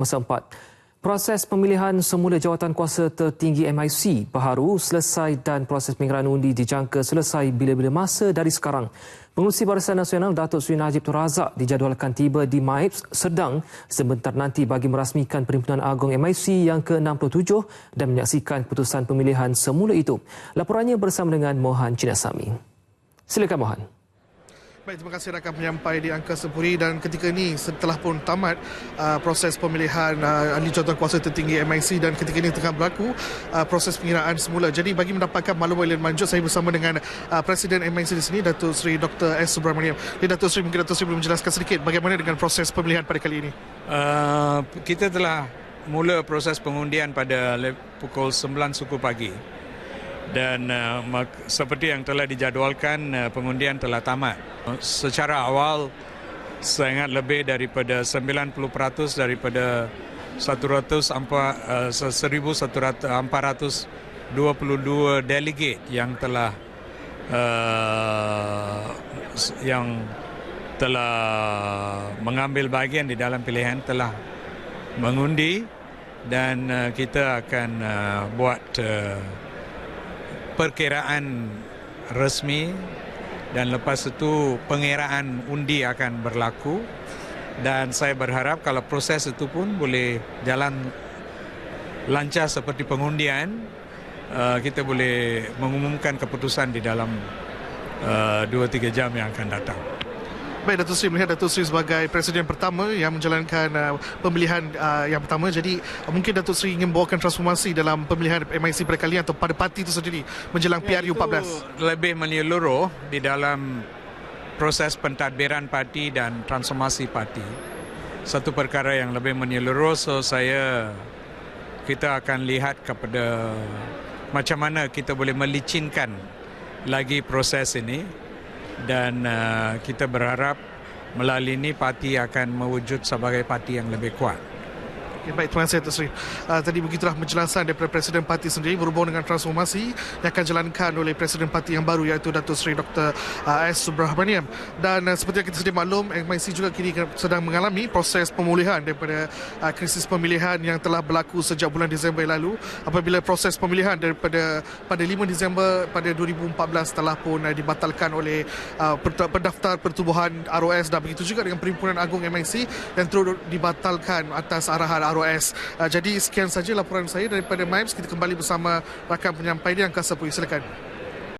Masa empat, proses pemilihan semula jawatan kuasa tertinggi MIC baharu selesai dan proses pengiraan undi dijangka selesai bila-bila masa dari sekarang. Pengurusi Barisan Nasional Datuk Seri Najib Tun Razak dijadualkan tiba di MIPS Sedang sebentar nanti bagi merasmikan Perhimpunan Agong MIC yang ke-67 dan menyaksikan keputusan pemilihan semula itu. Laporannya bersama dengan Mohan Cinasami. Silakan Mohan. Baik, terima kasih rakan penyampai di Angka Sepuri dan ketika ini setelah pun tamat uh, proses pemilihan uh, ahli kuasa tertinggi MIC dan ketika ini tengah berlaku uh, proses pengiraan semula. Jadi bagi mendapatkan maklumat yang lanjut saya bersama dengan uh, Presiden MIC di sini Datuk Seri Dr. S. Subramaniam. Jadi Datuk Seri mungkin Datuk Seri boleh menjelaskan sedikit bagaimana dengan proses pemilihan pada kali ini? Uh, kita telah mula proses pengundian pada pukul 9 suku pagi dan uh, seperti yang telah dijadualkan uh, pengundian telah tamat. Secara awal sangat lebih daripada 90% daripada 100 uh, 1422 delegate yang telah uh, yang telah mengambil bahagian di dalam pilihan telah mengundi dan uh, kita akan uh, buat uh, perkiraan resmi dan lepas itu pengiraan undi akan berlaku dan saya berharap kalau proses itu pun boleh jalan lancar seperti pengundian uh, kita boleh mengumumkan keputusan di dalam 2-3 uh, jam yang akan datang. Baik, Datuk Seri melihat Datuk Seri sebagai Presiden pertama yang menjalankan uh, pemilihan uh, yang pertama. Jadi uh, mungkin Datuk Seri ingin bawakan transformasi dalam pemilihan MIC pada kali ini atau pada parti itu sendiri menjelang ya, PRU 14. Lebih menyeluruh di dalam proses pentadbiran parti dan transformasi parti. Satu perkara yang lebih menyeluruh, so saya kita akan lihat kepada macam mana kita boleh melicinkan lagi proses ini dan uh, kita berharap melalui ini parti akan mewujud sebagai parti yang lebih kuat. Okay, baik, terima kasih Datuk Seri. Uh, tadi begitulah penjelasan daripada Presiden Parti sendiri berhubung dengan transformasi yang akan dijalankan oleh Presiden Parti yang baru iaitu Datuk Seri Dr. Uh, S. Subramaniam. Dan uh, seperti yang kita sedia maklum, MIC juga kini sedang mengalami proses pemulihan daripada uh, krisis pemilihan yang telah berlaku sejak bulan Disember lalu apabila proses pemilihan daripada pada 5 Disember pada 2014 telah pun uh, dibatalkan oleh uh, pendaftar pertubuhan ROS dan begitu juga dengan Perhimpunan Agung MIC yang terus dibatalkan atas arahan ROS. Uh, jadi sekian saja laporan saya daripada MIMES. Kita kembali bersama rakan penyampai di Angkasa Pui. Silakan.